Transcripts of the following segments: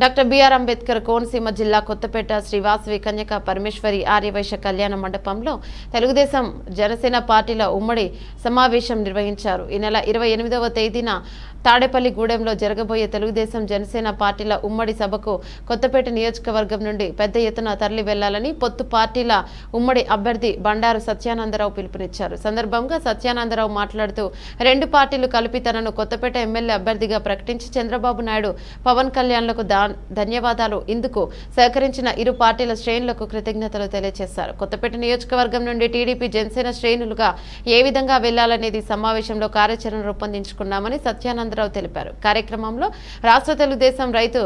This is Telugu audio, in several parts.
డాక్టర్ బిఆర్ అంబేద్కర్ కోనసీమ జిల్లా కొత్తపేట శ్రీవాసవి కన్యక పరమేశ్వరి ఆర్యవైశ్య కళ్యాణ మండపంలో తెలుగుదేశం జనసేన పార్టీల ఉమ్మడి సమావేశం నిర్వహించారు. ఈ నెల ఇరవై ఎనిమిదవ తేదీన తాడేపల్లిగూడెంలో జరగబోయే తెలుగుదేశం జనసేన పార్టీల ఉమ్మడి సభకు కొత్తపేట నియోజకవర్గం నుండి పెద్ద ఎత్తున తరలి వెళ్ళాలని పొత్తు పార్టీల ఉమ్మడి అభ్యర్థి బండారు సత్యానందరావు పిలుపునిచ్చారు. సందర్భంగా సత్యానందరావు మాట్లాడుతూ రెండు పార్టీలు కలిపి తనను కొత్తపేట ఎమ్మెల్యే అభ్యర్థిగా ప్రకటించి చంద్రబాబు నాయుడు పవన్ కళ్యాణ్లకు దా ధన్యవాదాలు. ఇందుకు సహకరించిన ఇరు పార్టీల శ్రేణులకు కృతజ్ఞతలు తెలియజేశారు. కొత్తపేట నియోజకవర్గం నుండి టీడీపీ జనసేన శ్రేణులుగా ఏ విధంగా వెళ్ళాలనేది సమావేశంలో కార్యాచరణ రూపొందించుకున్నామని సత్యానందరావు తెలిపారు. కార్యక్రమంలో రాష్ట్ర తెలుగుదేశం రైతు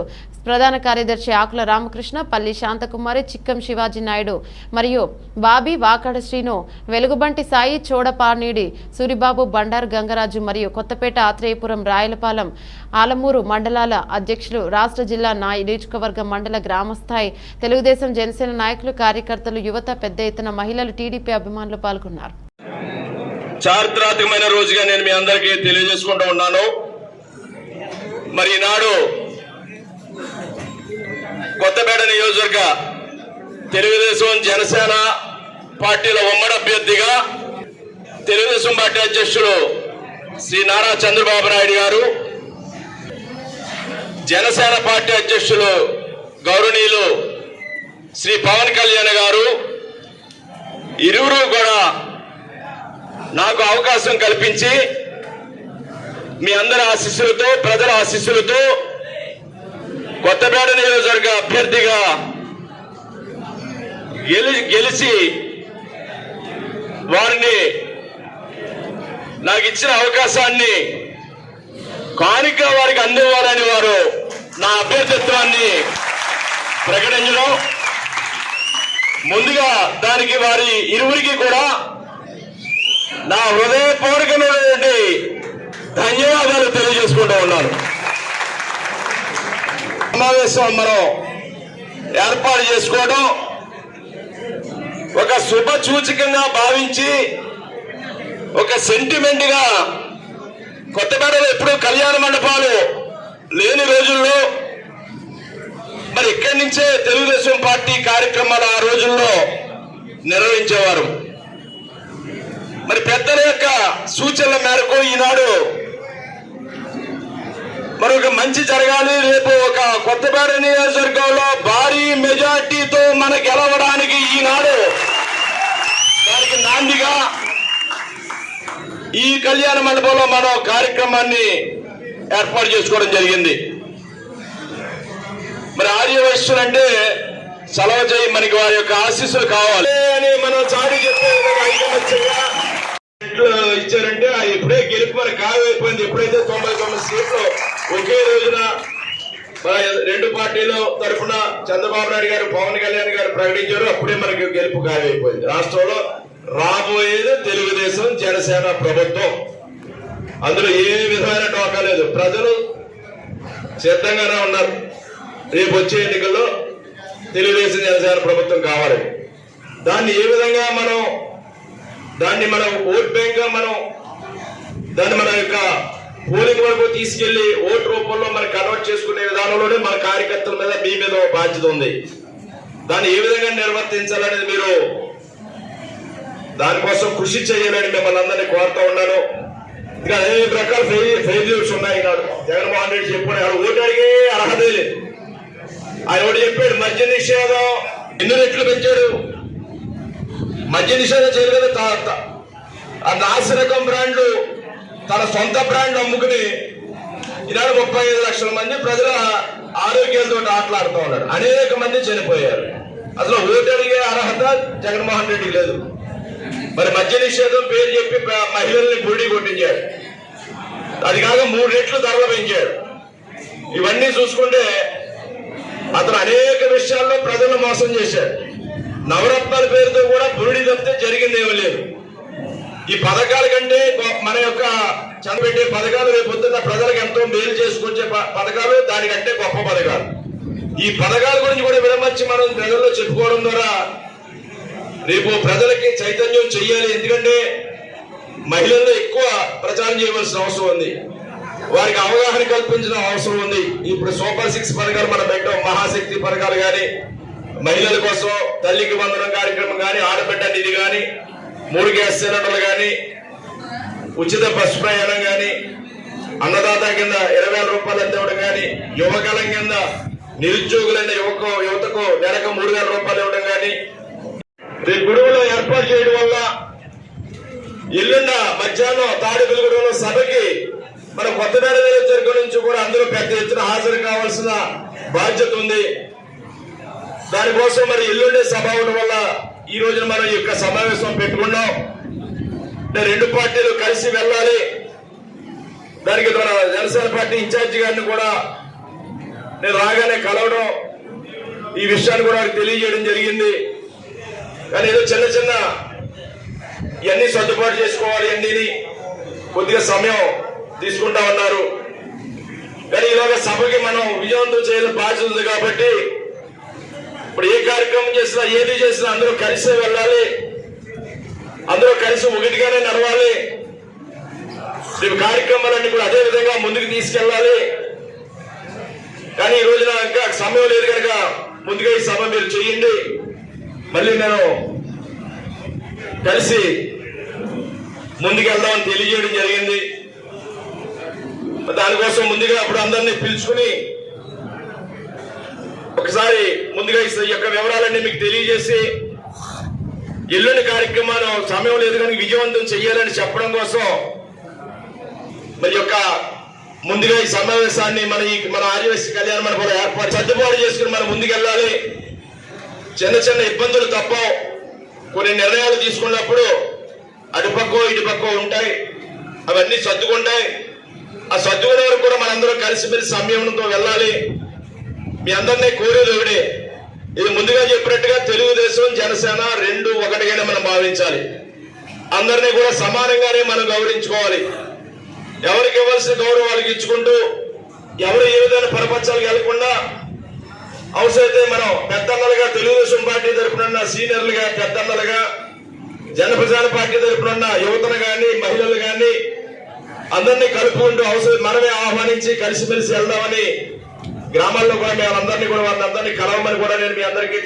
ప్రధాన కార్యదర్శి ఆకుల రామకృష్ణ పల్లి శాంతకుమారి చిక్కం శివాజీ నాయుడు మరియు బాబీ వాకడ శ్రీను వెలుగుబంటి సాయి చోడపానీడి సూరిబాబు బండారు గంగరాజు మరియు కొత్తపేట ఆత్రేయపురం రాయలపాలెం ఆలమూరు మండలాల అధ్యక్షులు రాష్ట్ర జిల్లా నాయ నియోజకవర్గ మండల గ్రామస్థాయి తెలుగుదేశం జనసేన నాయకులు కార్యకర్తలు యువత పెద్ద ఎత్తున మహిళలు టీడీపీ అభిమానులు పాల్గొన్నారు. చారిత్రాత్మకమైన రోజుగా నేను మీ అందరికీ తెలియజేసుకుంటూ ఉన్నాను. మరి ఈనాడు కొత్తపేట నియోజకవర్గ తెలుగుదేశం జనసేన పార్టీల ఉమ్మడి అభ్యర్థిగా తెలుగుదేశం పార్టీ అధ్యక్షుడు శ్రీ నారా చంద్రబాబు నాయుడు గారు జనసేన పార్టీ అధ్యక్షులు గౌరవనీయులు శ్రీ పవన్ కళ్యాణ్ గారు ఇరువురు కూడా నాకు అవకాశం కల్పించి మీ అందరి ఆశీస్సులతో ప్రజల ఆశీస్సులతో కొత్తపేట నియోజకవర్గ అభ్యర్థిగా గెలి గెలిచి వారిని నాకు ఇచ్చిన అవకాశాన్ని కానుక వారికి అందివ్వాలని వారు నా అభ్యర్థిత్వాన్ని ప్రకటించడం. ముందుగా దానికి వారి ఇరువురికి కూడా నా హృదయపూర్వకమైనటువంటి ధన్యవాదాలు తెలియజేసుకుంటూ ఉన్నాను. సమావేశం మనం ఏర్పాటు చేసుకోవడం ఒక శుభ సూచకంగా భావించి ఒక సెంటిమెంట్గా కొత్తపేటలో ఎప్పుడు కళ్యాణ మండపాలు లేని రోజుల్లో మరి ఇక్కడి నుంచే తెలుగుదేశం పార్టీ కార్యక్రమాలు ఆ రోజుల్లో నిర్వహించేవారు. మరి పెద్దల యొక్క సూచనల మేరకు ఈనాడు మరి ఒక మంచి జరగాలి. రేపు ఒక కొత్తపేట నియోజకవర్గంలో భారీ మెజార్టీతో మన గెలవడానికి ఈనాడు దానికి నాందిగా ఈ కళ్యాణ మండపంలో మనం కార్యక్రమాన్ని ఏర్పాటు చేసుకోవడం జరిగింది. మరి ఆర్యవైశ్యులు అంటే సెలవు చేయి మనకి వారి యొక్క ఆశీస్సులు కావాలి. అని మనం చాటి చెప్పే ఇచ్చారంటే ఆ ఇప్పుడే గెలుపు మన కావైపోయింది ఎప్పుడైతే తొంభై తొమ్మిది సీట్లు ఒకే రోజున మన రెండు పార్టీలు తరఫున చంద్రబాబు నాయుడు గారు పవన్ కళ్యాణ్ గారు ప్రకటించారు. అప్పుడే మనకి గెలుపు కావైపోయింది రాష్ట్రంలో రాబోయేది తెలుగుదేశం జనసేన ప్రభుత్వం. అందులో ఏ విధమైన టోకా లేదు. ప్రజలు సిద్ధంగానే ఉన్నారు. రేపు వచ్చే ఎన్నికల్లో తెలుగుదేశం జనసేన ప్రభుత్వం కావాలి. దాన్ని ఏ విధంగా మనం దాన్ని మనం ఓట్ బ్యాంక్గా మనం దాన్ని మన యొక్క పోలింగ్ వరకు తీసుకెళ్ళి ఓట్ రూపంలో మనం కన్వర్ట్ చేసుకునే విధానంలోనే మన కార్యకర్తల మీద మీ మీద బాధ్యత ఉంది. దాన్ని ఏ విధంగా నిర్వర్తించాలనేది మీరు దానికోసం కృషి చేయాలని మిమ్మల్ని అందరినీ కోరుతా ఉన్నాను. ఇంకా అనేక రకాల ఫెయిల్యూర్స్ ఉన్నాయి ఈనాడు జగన్మోహన్ రెడ్డి చెప్పాడు ఆడు ఓటు అడిగే అర్హత లేదు. ఆయన ఒకటి చెప్పాడు మద్య నిషేధం. ఎన్ని రెట్లు పెంచాడు? మద్య నిషేధం చేయలేదు తా- ఆ నాసిరకం బ్రాండ్లు తన సొంత బ్రాండ్ అమ్ముకుని ఈనాడు ముప్పై ఐదు లక్షల మంది ప్రజల ఆరోగ్యాలతో ఆటలాడుతూ ఉన్నారు. అనేక మంది చనిపోయారు. అసలు ఓటు అడిగే అర్హత జగన్మోహన్ రెడ్డికి లేదు. మరి మద్య నిషేధం పేరు చెప్పి మహిళల్ని బుడి కొట్టించాడు. అది కాక మూడు రెట్లు ధరలు పెంచాడు. ఇవన్నీ చూసుకుంటే అతను అనేక విషయాల్లో ప్రజలను మోసం చేశాడు. నవరత్నాల పేరుతో కూడా బురుడి తప్పితే జరిగింది ఏమీ లేదు. ఈ పథకాల కంటే మన యొక్క చనిపెట్టే పథకాలు రేపు పొద్దున్న ప్రజలకు ఎంతో మేలు చేసుకొచ్చే ప- పథకాలు దానికంటే గొప్ప పథకాలు. ఈ పథకాల గురించి కూడా విరమర్చి మనం ప్రజల్లో చెప్పుకోవడం ద్వారా రేపు ప్రజలకి చైతన్యం చెయ్యాలి. ఎందుకంటే మహిళల్లో ఎక్కువ ప్రచారం చేయవలసిన అవసరం ఉంది. వారికి అవగాహన కల్పించడం అవసరం ఉంది. ఇప్పుడు సూపర్ సిక్స్ పథకాలు మనం పెట్టాం మహాశక్తి పథకాలు కానీ మహిళల కోసం తల్లికి వందనం కార్యక్రమం కానీ ఆడబిడ్డ నిధి కానీ మూడు గ్యాస్ సిలిండర్లు కానీ ఉచిత బస్సు ప్రయాణం కానీ అన్నదాత కింద ఇరవై వేల రూపాయలు ఇవ్వడం కానీ యువకాలం కింద నిరుద్యోగులైన యువకు యువతకు నెలకు మూడు వేల రూపాయలు ఇవ్వడం కానీ రేపు గురువులో ఏర్పాటు చేయడం వల్ల ఎల్లుండ మధ్యాహ్నం తాడిపిల్లిగూడెంలో సభకి మన కొత్తపేట నియోజకవర్గం నుంచి కూడా అందరూ పెద్ద ఎత్తున హాజరు కావాల్సిన బాధ్యత ఉంది. దానికోసం మరి ఎల్లుండే సభ అవడం వల్ల ఈ రోజున మనం ఈ యొక్క సమావేశం పెట్టుకున్నాం. రెండు పార్టీలు కలిసి వెళ్ళాలి. దానికి మన జనసేన పార్టీ ఇన్ఛార్జి గారిని కూడా నేను రాగానే కలవడం ఈ విషయాన్ని కూడా తెలియజేయడం జరిగింది. కానీ ఏదో చిన్న చిన్న ఇవన్నీ సర్దుబాటు చేసుకోవాలి అన్నీని కొద్దిగా సమయం తీసుకుంటా ఉన్నారు. కానీ ఇలాగ సభకి మనం విజయవంతం చేయాలి బాధ్యత ఉంది కాబట్టి ఇప్పుడు ఏ కార్యక్రమం చేసినా ఏది చేసినా అందరూ కలిసే వెళ్ళాలి. అందరూ కలిసి ఒకటిగానే నడవాలి. రేపు కార్యక్రమాలన్నీ కూడా అదే విధంగా ముందుకు తీసుకెళ్ళాలి. కానీ ఈ రోజున ఇంకా సమయం లేదు కనుక ముందుగా ఈ సభ మీరు చేయండి. మళ్ళీ నేను కలిసి ముందుకెళ్దామని తెలియజేయడం జరిగింది. దానికోసం ముందుగా అప్పుడు అందరినీ పిలుచుకుని ఒకసారి ముందుగా ఈ యొక్క వివరాలన్నీ మీకు తెలియజేసి ఎల్లుండి కార్యక్రమాలు సమయం లేదు కానీ విజయవంతం చేయాలని చెప్పడం కోసం మరి యొక్క ముందుగా ఈ సమావేశాన్ని మన ఈ మన ఆదివాసీ కళ్యాణ మండపంలో ఏర్పాటు సర్దుబాటు చేసుకుని మనం ముందుకెళ్ళాలి. చిన్న చిన్న ఇబ్బందులు తప్ప కొన్ని నిర్ణయాలు తీసుకున్నప్పుడు అటుపక్కో ఇటుపక్కో ఉంటాయి. అవన్నీ సర్దుకుంటాయి. ఆ సర్దుకునే వరకు కూడా మనందరం కలిసిమెలిసి సంయమనంతో వెళ్ళాలి. మీ అందరినీ కోరేది ఒకటే. ఇది ముందుగా చెప్పినట్టుగా తెలుగుదేశం జనసేన రెండు ఒకటిగానే మనం భావించాలి. అందరినీ కూడా సమానంగానే మనం గౌరవించుకోవాలి. ఎవరికి ఇవ్వాల్సిన గౌరవాలకు ఇచ్చుకుంటూ ఎవరు ఏ విధమైన పరపంచాలు వెళ్ళకుండా అవసరమైతే మనం పెద్దన్నలుగా తెలుగుదేశం పార్టీ తరఫున సీనియర్లుగా పెద్దన్నలుగా జనప్రజాన పార్టీ తరఫున యువతను కానీ మహిళలు కానీ అందరినీ కలుపుకుంటూ అవసరం మనమే ఆహ్వానించి కలిసిమెలిసి వెళ్దామని గ్రామాల్లో కూడా మేము అందరినీ కూడా వాళ్ళందరినీ కలవమని కూడా నేను మీ అందరికీ